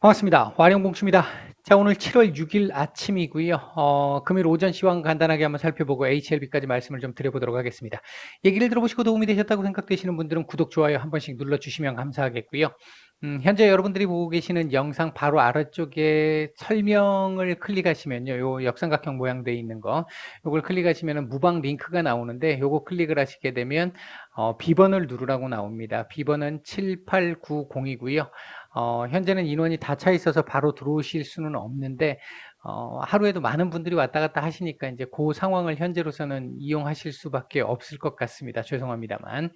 반갑습니다. 와룡봉수입니다. 자, 오늘 7월 6일 아침이고요. 어, 금요일 오전 시황 간단하게 한번 살펴보고 HLB까지 말씀을 좀 드려보도록 하겠습니다. 얘기를 들어보시고 도움이 되셨다고 생각되시는 분들은 구독, 좋아요 한 번씩 눌러주시면 감사하겠고요. 음, 현재 여러분들이 보고 계시는 영상 바로 아래쪽에 설명을 클릭하시면요. 요 역삼각형 모양되어 있는 거, 요걸 클릭하시면 무방 링크가 나오는데 요거 클릭을 하시게 되면 어, B번을 누르라고 나옵니다. B번은 7890이고요. 어, 현재는 인원이 다 차 있어서 바로 들어오실 수는 없는데 어, 하루에도 많은 분들이 왔다 갔다 하시니까 이제 그 상황을 현재로서는 이용하실 수밖에 없을 것 같습니다. 죄송합니다만.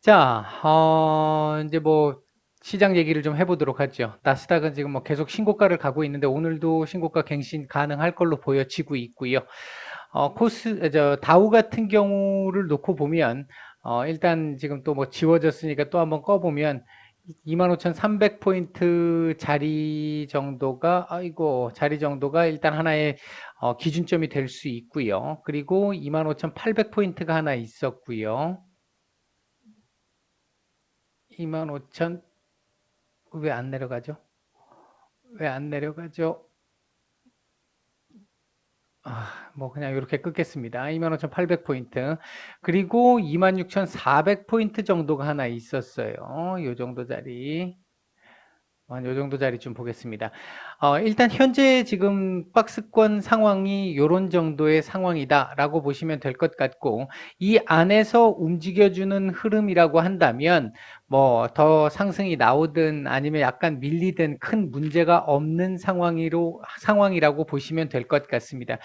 자, 어, 이제 뭐 시장 얘기를 좀 해보도록 하죠. 나스닥은 지금 뭐 계속 신고가를 가고 있는데 오늘도 신고가 갱신 가능할 걸로 보여지고 있고요. 어, 코스, 저, 다우 같은 경우를 놓고 보면, 어, 일단 지금 또 뭐 지워졌으니까 또 한번 꺼보면, 25,300포인트 자리 정도가, 아이고, 자리 정도가 일단 하나의 어, 기준점이 될 수 있고요. 그리고 25,800포인트가 하나 있었고요. 25,000, 왜 안 내려가죠? 왜 안 내려가죠? 아, 뭐 그냥 이렇게 끊겠습니다. 25,800포인트. 그리고 26,400포인트 정도가 하나 있었어요. 요 정도 자리. 한요 정도 자리 좀 보겠습니다. 어, 일단 현재 지금 박스권 상황이 요런 정도의 상황이다라고 보시면 될 것 같고 이 안에서 움직여주는 흐름이라고 한다면 뭐 더 상승이 나오든 아니면 약간 밀리든 큰 문제가 없는 상황이로 상황이라고 보시면 될 것 같습니다.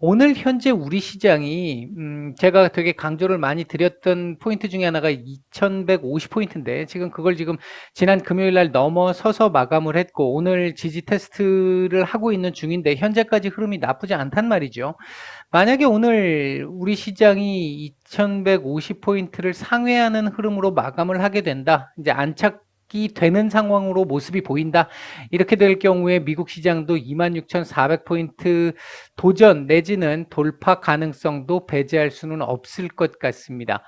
오늘 현재 우리 시장이 음, 제가 되게 강조를 많이 드렸던 포인트 중에 하나가 2,150 포인트인데 지금 그걸 지금 지난 금요일 날 넘어서서 마감을 했고 오늘 지지 테스트 를 하고 있는 중인데 현재까지 흐름이 나쁘지 않단 말이죠. 만약에 오늘 우리 시장이 2150포인트를 상회하는 흐름으로 마감을 하게 된다. 이제 안착 이 되는 상황으로 모습이 보인다. 이렇게 될 경우에 미국 시장도 26,400포인트 도전 내지는 돌파 가능성도 배제할 수는 없을 것 같습니다.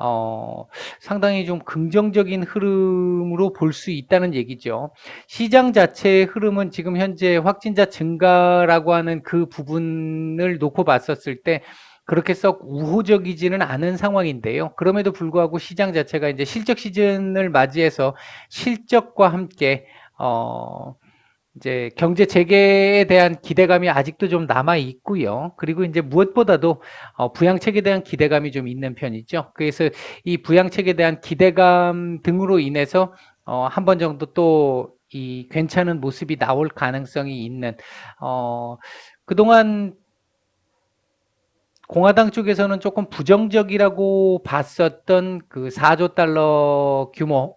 어, 상당히 좀 긍정적인 흐름으로 볼 수 있다는 얘기죠. 시장 자체의 흐름은 지금 현재 확진자 증가라고 하는 그 부분을 놓고 봤었을 때 그렇게 썩 우호적이지는 않은 상황인데요. 그럼에도 불구하고 시장 자체가 이제 실적 시즌을 맞이해서 실적과 함께 어, 이제 경제 재개에 대한 기대감이 아직도 좀 남아 있고요. 그리고 이제 무엇보다도 어, 부양책에 대한 기대감이 좀 있는 편이죠. 그래서 이 부양책에 대한 기대감 등으로 인해서 어, 한 번 정도 또 이 괜찮은 모습이 나올 가능성이 있는 어, 그동안 공화당 쪽에서는 조금 부정적이라고 봤었던 그 4조 달러 규모,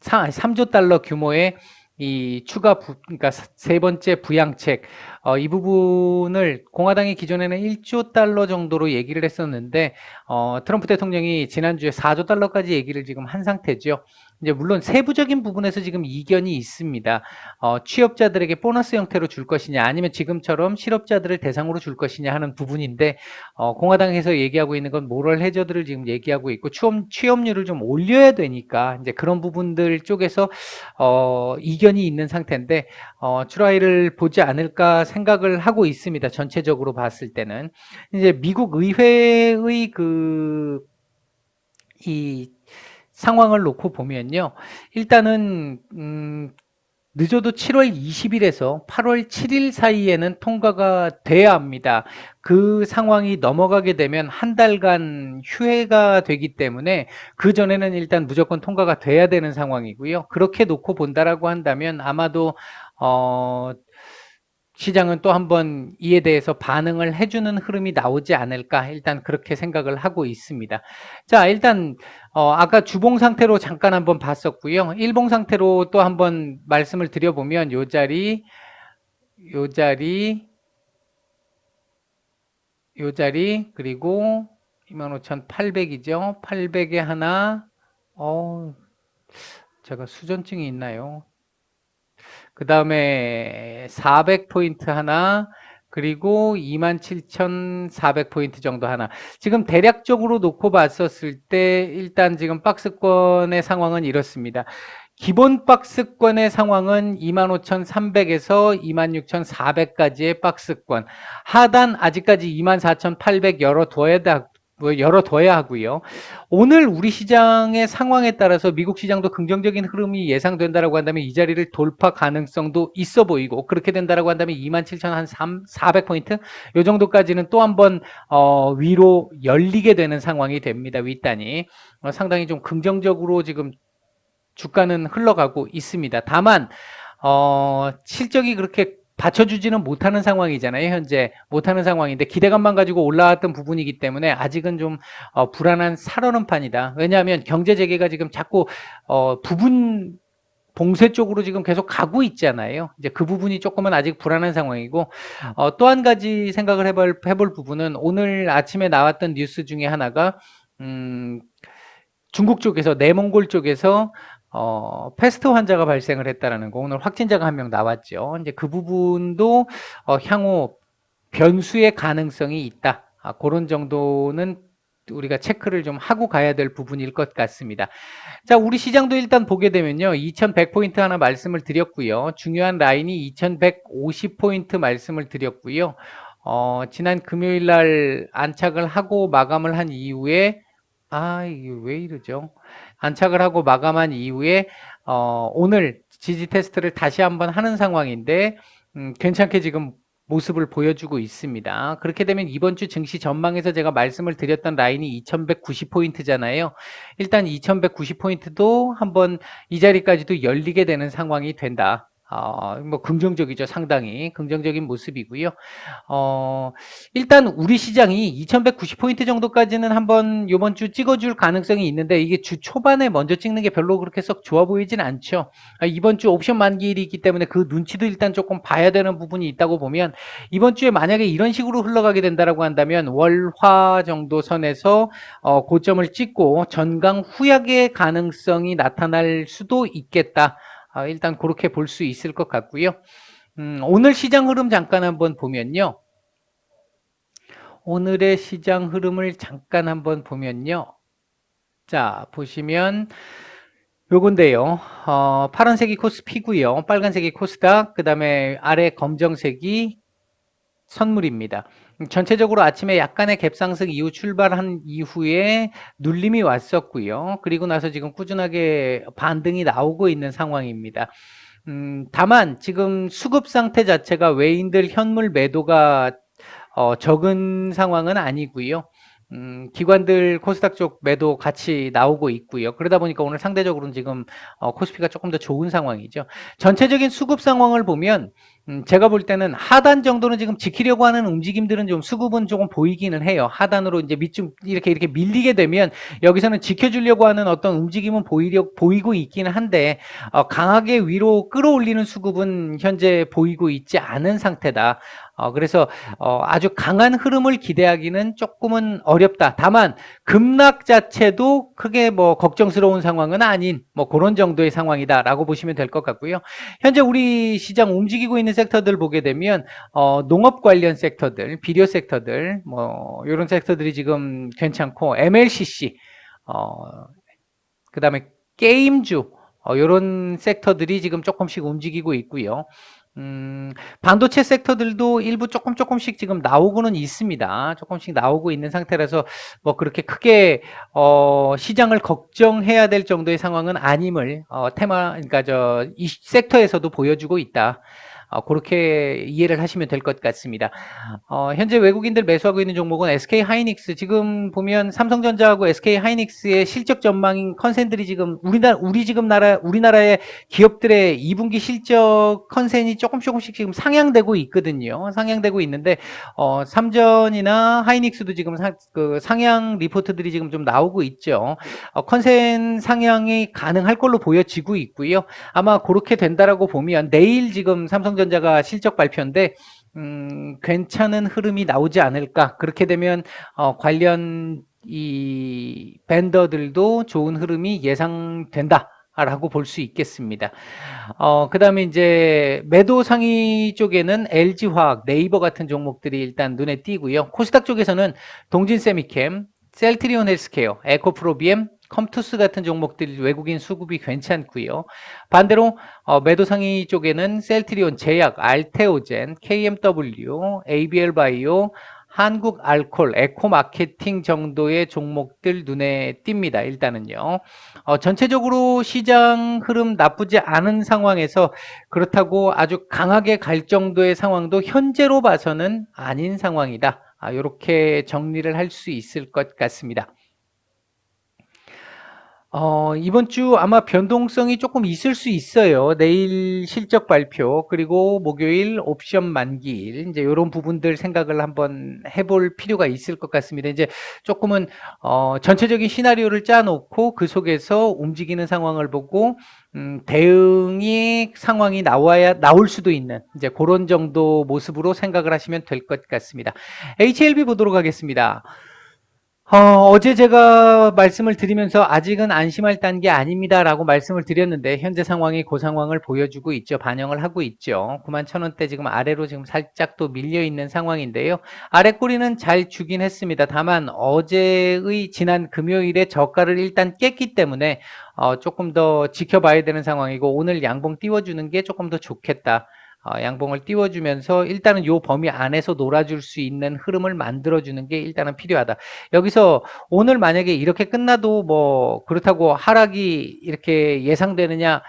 3조 달러 규모의 이 추가 부, 그러니까 세 번째 부양책 어, 이 부분을 공화당이 기존에는 1조 달러 정도로 얘기를 했었는데 어, 트럼프 대통령이 지난주에 4조 달러까지 얘기를 지금 한 상태죠. 이제 물론 세부적인 부분에서 지금 이견이 있습니다. 어, 취업자들에게 보너스 형태로 줄 것이냐 아니면 지금처럼 실업자들을 대상으로 줄 것이냐 하는 부분인데 어, 공화당에서 얘기하고 있는 건 모럴 해저들을 지금 얘기하고 있고 취업, 취업률을 좀 올려야 되니까 이제 그런 부분들 쪽에서 어, 이견이 있는 상태인데 어, 출하이를 보지 않을까 생각을 하고 있습니다. 전체적으로 봤을 때는 이제 미국 의회의 그이 상황을 놓고 보면요. 일단은 음, 늦어도 7월 20일에서 8월 7일 사이에는 통과가 돼야 합니다. 그 상황이 넘어가게 되면 한 달간 휴회가 되기 때문에 그 전에는 일단 무조건 통과가 돼야 되는 상황이고요. 그렇게 놓고 본다라고 한다면 아마도 어 시장은 또 한번 이에 대해서 반응을 해주는 흐름이 나오지 않을까 일단 그렇게 생각을 하고 있습니다. 자 일단 어, 아까 주봉 상태로 잠깐 한번 봤었고요. 일봉 상태로 또 한번 말씀을 드려보면 요 자리 요 자리 요 자리 그리고 25,800이죠. 800에 하나 어 제가 수전증이 있나요? 그 다음에 400포인트 하나, 그리고 27,400포인트 정도 하나. 지금 대략적으로 놓고 봤었을 때 일단 지금 박스권의 상황은 이렇습니다. 기본 박스권의 상황은 25,300에서 26,400까지의 박스권. 하단 아직까지 24,800 열어둬야 뭐 열어둬야 하고요. 오늘 우리 시장의 상황에 따라서 미국 시장도 긍정적인 흐름이 예상된다라고 한다면 이 자리를 돌파 가능성도 있어 보이고 그렇게 된다라고 한다면 27,400포인트 요 정도까지는 또 한번 어, 위로 열리게 되는 상황이 됩니다. 윗단이 어, 상당히 좀 긍정적으로 지금 주가는 흘러가고 있습니다. 다만 어, 실적이 그렇게 받쳐주지는 못하는 상황이잖아요. 현재 못하는 상황인데 기대감만 가지고 올라왔던 부분이기 때문에 아직은 좀 어, 불안한 살얼음 판이다. 왜냐하면 경제 재개가 지금 자꾸 어, 부분 봉쇄 쪽으로 지금 계속 가고 있잖아요. 이제 그 부분이 조금은 아직 불안한 상황이고 어, 또 한 가지 생각을 해볼, 해볼 부분은 오늘 아침에 나왔던 뉴스 중에 하나가 음, 중국 쪽에서 내몽골 쪽에서 어, 패스트 환자가 발생을 했다라는 거 오늘 확진자가 한 명 나왔죠. 이제 그 부분도 어, 향후 변수의 가능성이 있다. 아, 그런 정도는 우리가 체크를 좀 하고 가야 될 부분일 것 같습니다. 자, 우리 시장도 일단 보게 되면요. 2100포인트 하나 말씀을 드렸고요. 중요한 라인이 2150포인트 말씀을 드렸고요. 어, 지난 금요일 날 안착을 하고 마감을 한 이후에 아, 이게 왜 이러죠? 안착을 하고 마감한 이후에 어, 오늘 지지 테스트를 다시 한번 하는 상황인데 음, 괜찮게 지금 모습을 보여주고 있습니다. 그렇게 되면 이번 주 증시 전망에서 제가 말씀을 드렸던 라인이 2190포인트잖아요. 일단 2190포인트도 한번 이 자리까지도 열리게 되는 상황이 된다. 어, 뭐 긍정적이죠. 상당히 긍정적인 모습이고요. 어, 일단 우리 시장이 2190포인트 정도까지는 한번 이번 주 찍어줄 가능성이 있는데 이게 주 초반에 먼저 찍는 게 별로 그렇게 썩 좋아 보이진 않죠. 아, 이번 주 옵션 만기일이 있기 때문에 그 눈치도 일단 조금 봐야 되는 부분이 있다고 보면 이번 주에 만약에 이런 식으로 흘러가게 된다라고 한다면 월화 정도 선에서 어, 고점을 찍고 전강 후약의 가능성이 나타날 수도 있겠다. 아, 일단 그렇게 볼 수 있을 것 같고요. 음, 오늘 시장 흐름 잠깐 한번 보면요. 오늘의 시장 흐름을 잠깐 한번 보면요. 자, 보시면 요건데요. 어, 파란색이 코스피고요. 빨간색이 코스닥, 그 다음에 아래 검정색이 선물입니다. 전체적으로 아침에 약간의 갭상승 이후 출발한 이후에 눌림이 왔었고요. 그리고 나서 지금 꾸준하게 반등이 나오고 있는 상황입니다. 음, 다만 지금 수급 상태 자체가 외인들 현물 매도가 어, 적은 상황은 아니고요. 음, 기관들 코스닥 쪽 매도 같이 나오고 있고요. 그러다 보니까 오늘 상대적으로는 지금 어, 코스피가 조금 더 좋은 상황이죠. 전체적인 수급 상황을 보면 음, 제가 볼 때는 하단 정도는 지금 지키려고 하는 움직임들은 좀 수급은 조금 보이기는 해요. 하단으로 이제 밑좀 이렇게 이렇게 밀리게 되면 여기서는 지켜주려고 하는 어떤 움직임은 보이려 보이고 있기는 한데 어, 강하게 위로 끌어올리는 수급은 현재 보이고 있지 않은 상태다. 어, 그래서 어, 아주 강한 흐름을 기대하기는 조금은 어렵다. 다만 급락 자체도 크게 뭐 걱정스러운 상황은 아닌 뭐 그런 정도의 상황이다라고 보시면 될 것 같고요. 현재 우리 시장 움직이고 있는 섹터들 보게 되면 어, 농업 관련 섹터들, 비료 섹터들 뭐 이런 섹터들이 지금 괜찮고 MLCC 어, 그다음에 게임주 어, 이런 섹터들이 지금 조금씩 움직이고 있고요. 음, 반도체 섹터들도 일부 조금 조금씩 지금 나오고는 있습니다. 조금씩 나오고 있는 상태라서 뭐 그렇게 크게 어, 시장을 걱정해야 될 정도의 상황은 아님을 어, 테마 그러니까 저 이 섹터에서도 보여주고 있다. 어, 그렇게 이해를 하시면 될 것 같습니다. 어, 현재 외국인들 매수하고 있는 종목은 SK 하이닉스 지금 보면 삼성전자하고 SK 하이닉스의 실적 전망인 컨센들이 지금 우리나라 우리 지금 나라 우리나라의 기업들의 2분기 실적 컨센이 조금 조금씩 지금 상향되고 있거든요. 상향되고 있는데 어, 삼전이나 하이닉스도 지금 사, 그 상향 리포트들이 지금 좀 나오고 있죠. 어, 컨센 상향이 가능할 걸로 보여지고 있고요. 아마 그렇게 된다라고 보면 내일 지금 삼성 삼성전자가 실적 발표인데 음, 괜찮은 흐름이 나오지 않을까. 그렇게 되면 어, 관련 이 밴더들도 좋은 흐름이 예상된다. 라고 볼 수 있겠습니다. 어, 그 다음에 이제 매도 상위 쪽에는 LG화학, 네이버 같은 종목들이 일단 눈에 띄고요. 코스닥 쪽에서는 동진 세미캠, 셀트리온 헬스케어, 에코프로비엠, 컴투스 같은 종목들 외국인 수급이 괜찮고요. 반대로 어, 매도 상위 쪽에는 셀트리온 제약, 알테오젠, KMW, ABL 바이오, 한국 알콜, 에코 마케팅 정도의 종목들 눈에 띕니다. 일단은요. 어, 전체적으로 시장 흐름 나쁘지 않은 상황에서 그렇다고 아주 강하게 갈 정도의 상황도 현재로 봐서는 아닌 상황이다. 아, 이렇게 정리를 할 수 있을 것 같습니다. 어, 이번 주 아마 변동성이 조금 있을 수 있어요. 내일 실적 발표, 그리고 목요일 옵션 만기일, 이제 이런 부분들 생각을 한번 해 볼 필요가 있을 것 같습니다. 이제 조금은, 어, 전체적인 시나리오를 짜 놓고 그 속에서 움직이는 상황을 보고, 음, 대응이 상황이 나와야, 나올 수도 있는, 이제 그런 정도 모습으로 생각을 하시면 될 것 같습니다. HLB 보도록 하겠습니다. 어, 제 제가 말씀을 드리면서 아직은 안심할 단계 아닙니다라고 말씀을 드렸는데 현재 상황이 그 상황을 보여주고 있죠. 반영을 하고 있죠. 9만 천 원대 지금 아래로 지금 살짝 또 밀려 있는 상황인데요. 아래 꼬리는 잘 주긴 했습니다. 다만 어제의 지난 금요일에 저가를 일단 깼기 때문에 어, 조금 더 지켜봐야 되는 상황이고 오늘 양봉 띄워주는 게 조금 더 좋겠다. 어, 양봉을 띄워주면서 일단은 요 범위 안에서 놀아줄 수 있는 흐름을 만들어주는 게 일단은 필요하다. 여기서 오늘 만약에 이렇게 끝나도 뭐 그렇다고 하락이 이렇게 예상되느냐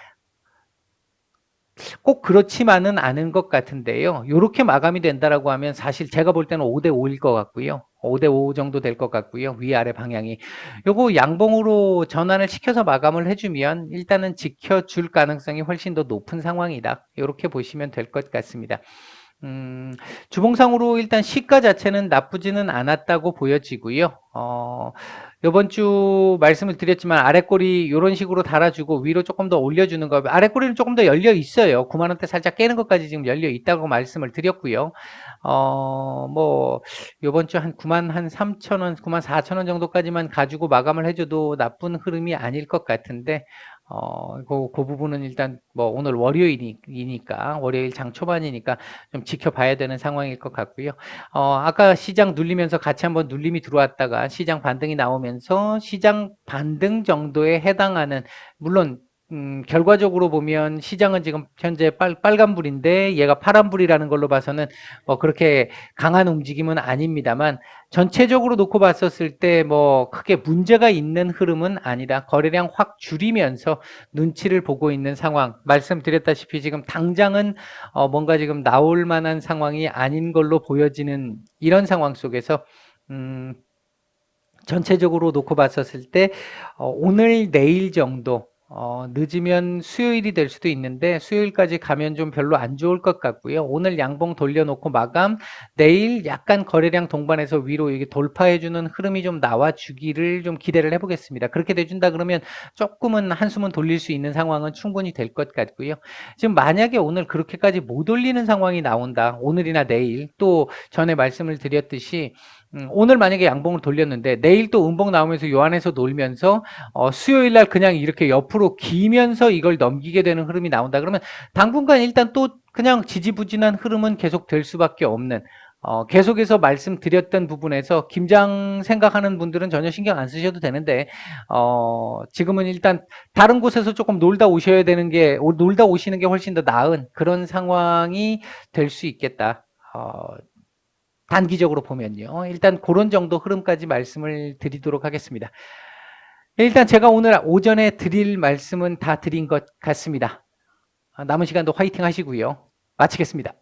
꼭 그렇지만은 않은 것 같은데요. 이렇게 마감이 된다라고 하면 사실 제가 볼 때는 5대 5일 것 같고요. 5대 5 정도 될 것 같고요. 위아래 방향이. 요거 양봉으로 전환을 시켜서 마감을 해주면 일단은 지켜줄 가능성이 훨씬 더 높은 상황이다. 이렇게 보시면 될 것 같습니다. 음, 주봉상으로 일단 시가 자체는 나쁘지는 않았다고 보여지고요. 어, 요번 주 말씀을 드렸지만 아래 꼬리 이런 식으로 달아주고 위로 조금 더 올려주는 거 아래 꼬리는 조금 더 열려 있어요 9만 원대 살짝 깨는 것까지 지금 열려 있다고 말씀을 드렸고요 어뭐 요번 주 한 9만 한 3천 원 9만 4천 원 정도까지만 가지고 마감을 해줘도 나쁜 흐름이 아닐 것 같은데 어, 그, 그 부분은 일단 뭐 오늘 월요일이니까 월요일 장 초반이니까 좀 지켜봐야 되는 상황일 것 같고요. 어, 아까 시장 눌리면서 같이 한번 눌림이 들어왔다가 시장 반등이 나오면서 시장 반등 정도에 해당하는 물론 음, 결과적으로 보면 시장은 지금 현재 빨, 빨간불인데 얘가 파란불이라는 걸로 봐서는 뭐 그렇게 강한 움직임은 아닙니다만 전체적으로 놓고 봤었을 때 뭐 크게 문제가 있는 흐름은 아니다. 거래량 확 줄이면서 눈치를 보고 있는 상황. 말씀드렸다시피 지금 당장은 어 뭔가 지금 나올 만한 상황이 아닌 걸로 보여지는 이런 상황 속에서 음 전체적으로 놓고 봤었을 때 어, 오늘 내일 정도 어, 늦으면 수요일이 될 수도 있는데 수요일까지 가면 좀 별로 안 좋을 것 같고요. 오늘 양봉 돌려놓고 마감, 내일 약간 거래량 동반해서 위로 이게 돌파해주는 흐름이 좀 나와주기를 좀 기대를 해보겠습니다. 그렇게 돼준다 그러면 조금은 한숨은 돌릴 수 있는 상황은 충분히 될 것 같고요. 지금 만약에 오늘 그렇게까지 못 올리는 상황이 나온다. 오늘이나 내일 또 전에 말씀을 드렸듯이 음, 오늘 만약에 양봉을 돌렸는데 내일 또 음봉 나오면서 요 안에서 놀면서 어, 수요일 날 그냥 이렇게 옆으로 기면서 이걸 넘기게 되는 흐름이 나온다 그러면 당분간 일단 또 그냥 지지부진한 흐름은 계속 될 수밖에 없는 어, 계속해서 말씀드렸던 부분에서 김장 생각하는 분들은 전혀 신경 안 쓰셔도 되는데 어, 지금은 일단 다른 곳에서 조금 놀다 오셔야 되는 게 놀다 오시는 게 훨씬 더 나은 그런 상황이 될 수 있겠다. 어, 단기적으로 보면요. 일단 그런 정도 흐름까지 말씀을 드리도록 하겠습니다. 일단 제가 오늘 오전에 드릴 말씀은 다 드린 것 같습니다. 남은 시간도 화이팅 하시고요. 마치겠습니다.